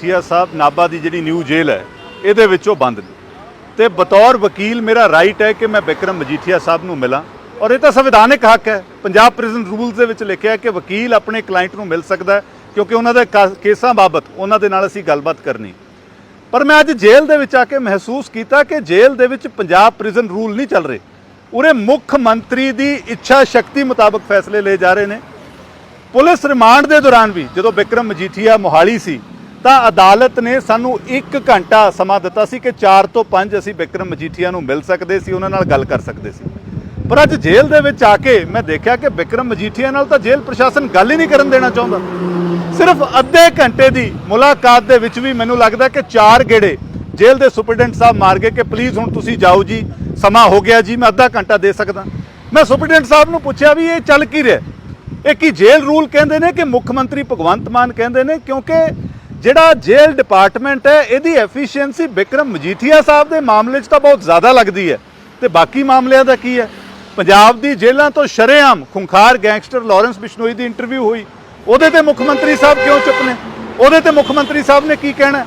ਮਜੀਠੀਆ ਸਾਹਿਬ ਨਾਭਾ ਦੀ ਜਿਹੜੀ ਨਿਊ ਜੇਲ੍ਹ ਹੈ, ਇਹਦੇ ਵਿੱਚੋਂ ਬੰਦ ਨੇ। ਤੇ ਬਤੌਰ ਵਕੀਲ ਮੇਰਾ ਰਾਈਟ ਹੈ ਕਿ ਮੈਂ ਬਿਕਰਮ ਮਜੀਠੀਆ ਸਾਹਿਬ ਨੂੰ ਮਿਲਾਂ। ਔਰ ਇਹ ਤਾਂ ਸੰਵਿਧਾਨਿਕ ਹੱਕ ਹੈ। ਪੰਜਾਬ ਪ੍ਰਿਜ਼ਨ ਰੂਲਸ ਦੇ ਵਿੱਚ ਲਿਖਿਆ ਹੈ ਕਿ ਵਕੀਲ ਆਪਣੇ ਕਲਾਇੰਟ ਨੂੰ ਮਿਲ ਸਕਦਾ ਹੈ, ਕਿਉਂਕਿ ਉਹਨਾਂ ਦੇ ਕਾ- ਕੇਸਾਂ ਬਾਬਤ ਉਹਨਾਂ ਦੇ ਨਾਲ ਅਸੀਂ ਗੱਲਬਾਤ ਕਰਨੀ। ਪਰ ਮੈਂ ਅੱਜ ਜੇਲ੍ਹ ਦੇ ਵਿੱਚ ਆ ਕੇ ਮਹਿਸੂਸ ਕੀਤਾ ਕਿ ਜੇਲ੍ਹ ਦੇ ਵਿੱਚ ਪੰਜਾਬ ਪ੍ਰਿਜ਼ਨ ਰੂਲ ਨਹੀਂ ਚੱਲ ਰਹੇ। ਉਰੇ ਮੁੱਖ ਮੰਤਰੀ ਦੀ ਇੱਛਾ ਸ਼ਕਤੀ ਮੁਤਾਬਕ ਫੈਸਲੇ ਲਏ ਜਾ ਰਹੇ ਨੇ। ਪੁਲਿਸ ਰਿਮਾਂਡ ਦੇ ਦੌਰਾਨ ਵੀ ਜਦੋਂ ਵਿਕਰਮ ਮਜੀਠੀਆ ਮੋਹਾਲੀ ਸੀ ਤਾਂ ਅਦਾਲਤ ਨੇ ਸਾਨੂੰ 1 ਘੰਟਾ ਸਮਾਂ ਦਿੱਤਾ ਸੀ ਕਿ 4 ਤੋਂ 5 ਅਸੀਂ ਵਿਕਰਮ ਮਜੀਠੀਆ ਨੂੰ ਮਿਲ ਸਕਦੇ ਸੀ, ਉਹਨਾਂ ਨਾਲ ਗੱਲ ਕਰ ਸਕਦੇ ਸੀ। ਪਰ ਅੱਜ ਜੇਲ੍ਹ ਦੇ ਵਿੱਚ ਆ ਕੇ ਮੈਂ ਦੇਖਿਆ ਕਿ ਵਿਕਰਮ ਮਜੀਠੀਆ ਨਾਲ ਤਾਂ ਜੇਲ੍ਹ ਪ੍ਰਸ਼ਾਸਨ ਗੱਲ ਹੀ ਨਹੀਂ ਕਰਨ ਦੇਣਾ ਚਾਹੁੰਦਾ। ਸਿਰਫ ਅੱਧੇ ਘੰਟੇ ਦੀ ਮੁਲਾਕਾਤ ਦੇ ਵਿੱਚ ਵੀ ਮੈਨੂੰ ਲੱਗਦਾ ਕਿ ਚਾਰ ਗੇੜੇ ਜੇਲ੍ਹ ਦੇ ਸੁਪਰਡੈਂਟ ਸਾਹਿਬ ਮਾਰ ਗਏ ਕਿ ਪਲੀਜ਼ ਹੁਣ ਤੁਸੀਂ ਜਾਓ ਜੀ, ਸਮਾਂ ਹੋ ਗਿਆ ਜੀ, ਮੈਂ ਅੱਧਾ ਘੰਟਾ ਦੇ ਸਕਦਾ। ਮੈਂ ਸੁਪਰਡੈਂਟ ਸਾਹਿਬ ਨੂੰ ਪੁੱਛਿਆ ਵੀ ਇਹ ਚੱਲ ਕੀ ਰਿਹਾ? ਇਹ ਕੀ ਜੇਲ੍ਹ ਰੂਲ ਕਹਿੰਦੇ ਨੇ ਕਿ ਮੁੱਖ ਮੰਤਰੀ ਭਗਵੰਤ ਮਾਨ ਕਹਿੰਦੇ ਨੇ? ਕਿਉਂਕਿ ਜਿਹੜਾ ਜੇਲ੍ਹ ਡਿਪਾਰਟਮੈਂਟ ਹੈ, ਇਹਦੀ ਐਫੀਸ਼ੀਐਂਸੀ ਵਿਕਰਮ ਮਜੀਠੀਆ ਸਾਹਿਬ ਦੇ ਮਾਮਲੇ 'ਚ ਤਾਂ ਬਹੁਤ ਜ਼ਿਆਦਾ ਲੱਗਦੀ ਹੈ। ਤੇ ਬਾਕੀ ਮਾਮਲਿਆਂ ਦਾ ਕੀ ਹੈ? ਪੰਜਾਬ ਦੀ ਜੇਲ੍ਹਾਂ ਤੋਂ ਸ਼ਰੇਆਮ ਖੁੰਖਾਰ ਗੈਂਗਸਟਰ ਲਾਰੈਂਸ ਬਿਸ਼ਨੋਈ ਦੀ ਇੰਟਰਵਿਊ ਹੋਈ। ਉਹਦੇ ਤੇ ਮੁੱਖ ਮੰਤਰੀ ਸਾਹਿਬ ਕਿਉਂ ਚੁੱਪ ਨੇ? ਉਹਦੇ ਤੇ ਮੁੱਖ ਮੰਤਰੀ ਸਾਹਿਬ ਨੇ ਕੀ ਕਹਿਣਾ?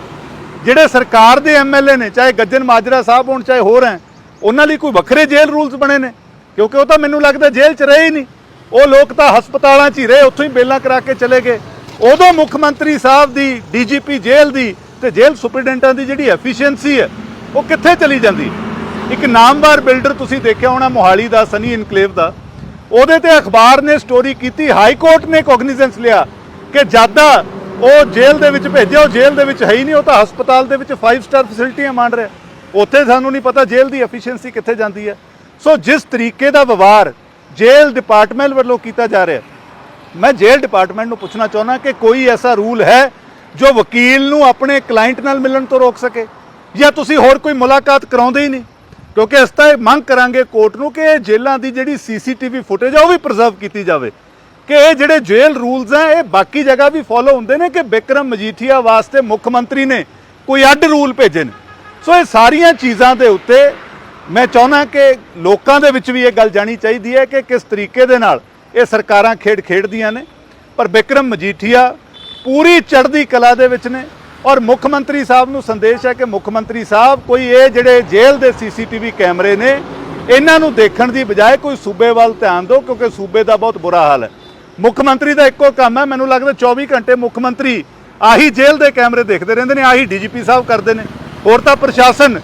ਜਿਹੜੇ ਸਰਕਾਰ ਦੇ ਐਮਐਲਏ ਨੇ, ਚਾਹੇ ਗੱਜਨ ਮਾਜਰਾ ਸਾਹਿਬ ਹੋਣ, ਚਾਹੇ ਹੋਰ ਹੈ, ਉਹਨਾਂ ਲਈ ਕੋਈ ਵੱਖਰੇ ਜੇਲ੍ਹ ਰੂਲਸ ਬਣੇ ਨੇ? ਕਿਉਂਕਿ ਉਹ ਤਾਂ ਮੈਨੂੰ ਲੱਗਦਾ ਜੇਲ੍ਹ 'ਚ ਰਹੇ ਹੀ ਨਹੀਂ। ਉਹ ਲੋਕ ਤਾਂ ਹਸਪਤਾਲਾਂ 'ਚ ਹੀ ਰਹੇ, ਉੱਥੋਂ ਹੀ ਬੇਲਾਂ ਕਰਾ ਕੇ ਚਲੇ ਗਏ। ਉਦੋਂ ਮੁੱਖ ਮੰਤਰੀ ਸਾਹਿਬ ਦੀ, ਡੀਜੀਪੀ ਜੇਲ੍ਹ ਦੀ ਤੇ ਜੇਲ੍ਹ ਸੁਪਰਡੈਂਟਾਂ ਦੀ ਜਿਹੜੀ ਐਫੀਸ਼ੀਐਂਸੀ ਹੈ, ਉਹ ਕਿੱਥੇ ਚਲੀ ਜਾਂਦੀ? ਇੱਕ ਨਾਮਵਾਰ ਬਿਲਡਰ ਤੁਸੀਂ ਦੇਖਿਆ ਹੋਣਾ, ਮੋਹਾਲੀ ਦਾ, ਸਨੀ ਇਨਕਲੇਵ ਦਾ। ਉਹਦੇ ਤੇ ਅਖਬਾਰ ਨੇ ਸਟੋਰੀ ਕੀਤੀ ਹਾਈ ਕੋਰਟ ਨੇ ਕੋਗਨੀਜ਼ੈਂਸ ਲਿਆ ਕਿ ਜ਼ਿਆਦਾ ਉਹ ਜੇਲ੍ਹ ਦੇ ਵਿੱਚ ਭੇਜਿਆ, ਉਹ ਜੇਲ੍ਹ ਦੇ ਵਿੱਚ ਹੈ ਹੀ ਨਹੀਂ, ਉਹ ਤਾਂ ਹਸਪਤਾਲ ਦੇ ਵਿੱਚ 5 ਸਟਾਰ ਫੈਸਿਲਿਟੀਆਂ ਮੰਨ ਰਿਹਾ। ਉੱਥੇ ਸਾਨੂੰ ਨਹੀਂ ਪਤਾ ਜੇਲ੍ਹ ਦੀ ਐਫੀਸ਼ੀਐਂਸੀ ਕਿੱਥੇ ਜਾਂਦੀ ਹੈ। ਸੋ ਜਿਸ ਤਰੀਕੇ ਦਾ ਵਿਵਹਾਰ ਜੇਲ੍ਹ ਡਿਪਾਰਟਮੈਂਟ ਵੱਲੋਂ ਕੀਤਾ ਜਾ ਰਿਹਾ ਮੈਂ ਜੇਲ੍ਹ ਡਿਪਾਰਟਮੈਂਟ ਨੂੰ ਪੁੱਛਣਾ ਚਾਹੁੰਦਾ ਕਿ ਕੋਈ ਐਸਾ ਰੂਲ ਹੈ ਜੋ ਵਕੀਲ ਨੂੰ ਆਪਣੇ ਕਲਾਇੰਟ ਨਾਲ ਮਿਲਣ ਤੋਂ ਰੋਕ ਸਕੇ? ਜਾਂ ਤੁਸੀਂ ਹੋਰ ਕੋਈ ਮੁਲਾਕਾਤ ਕਰਾਉਂਦੇ ਹੀ ਨਹੀਂ? ਕਿਉਂਕਿ ਅਸੀਂ ਤਾਂ ਇਹ ਮੰਗ ਕਰਾਂਗੇ ਕੋਰਟ ਨੂੰ ਕਿ ਇਹ ਜੇਲ੍ਹਾਂ ਦੀ ਜਿਹੜੀ ਸੀਸੀਟੀਵੀ ਫੁਟੇਜ ਆ, ਉਹ ਵੀ ਪ੍ਰੀਜ਼ਰਵ ਕੀਤੀ ਜਾਵੇ। ਕਿ ਇਹ ਜਿਹੜੇ ਜੇਲ੍ਹ ਰੂਲਸ ਆ, ਇਹ ਬਾਕੀ ਜਗ੍ਹਾ ਵੀ ਫੋਲੋ ਹੁੰਦੇ ਨੇ ਕਿ ਬਿਕਰਮ ਮਜੀਠੀਆ ਵਾਸਤੇ ਮੁੱਖ ਮੰਤਰੀ ਨੇ ਕੋਈ ਅੱਡ ਰੂਲ ਭੇਜੇ ਨੇ। ਸੋ ਇਹ ਸਾਰੀਆਂ ਚੀਜ਼ਾਂ ਦੇ ਉੱਤੇ ਮੈਂ ਚਾਹੁੰਦਾ ਕਿ ਲੋਕਾਂ ਦੇ ਵਿੱਚ ਵੀ ਇਹ ਗੱਲ ਜਾਣੀ ਚਾਹੀਦੀ ਹੈ ਕਿ ਕਿਸ ਤਰੀਕੇ ਦੇ ਨਾਲ ਇਹ ਸਰਕਾਰਾਂ ਖੇਡ ਖੇਡਦੀਆਂ ਨੇ, ਪਰ ਬਿਕਰਮ ਮਜੀਠੀਆ ਪੂਰੀ ਚੜ੍ਹਦੀ ਕਲਾ ਦੇ ਵਿੱਚ ਨੇ ਔਰ ਮੁੱਖ ਮੰਤਰੀ ਸਾਹਿਬ ਨੂੰ ਸੰਦੇਸ਼ ਹੈ ਕਿ ਮੁੱਖ ਮੰਤਰੀ ਸਾਹਿਬ ਕੋਈ ਇਹ ਜਿਹੜੇ ਜੇਲ੍ਹ ਦੇ ਸੀਸੀਟੀਵੀ ਕੈਮਰੇ ਨੇ, ਇਹਨਾਂ ਨੂੰ ਦੇਖਣ ਦੀ ਬਜਾਏ ਕੋਈ ਸੂਬੇ ਵੱਲ ਧਿਆਨ ਦਿਓ, ਕਿਉਂਕਿ ਸੂਬੇ ਦਾ ਬਹੁਤ ਬੁਰਾ ਹਾਲ ਹੈ। ਮੁੱਖ ਮੰਤਰੀ ਦਾ ਇੱਕੋ ਕੰਮ ਹੈ, ਮੈਨੂੰ ਲੱਗਦਾ 24 ਘੰਟੇ ਮੁੱਖ ਮੰਤਰੀ ਆਹੀ ਜੇਲ੍ਹ ਦੇ ਕੈਮਰੇ ਦੇਖਦੇ ਰਹਿੰਦੇ ਨੇ, ਆਹੀ ਡੀਜੀਪੀ ਸਾਹਿਬ ਕਰਦੇ ਨੇ। ਹੋਰ ਤਾਂ ਪ੍ਰਸ਼ਾਸਨ ਕੋਈ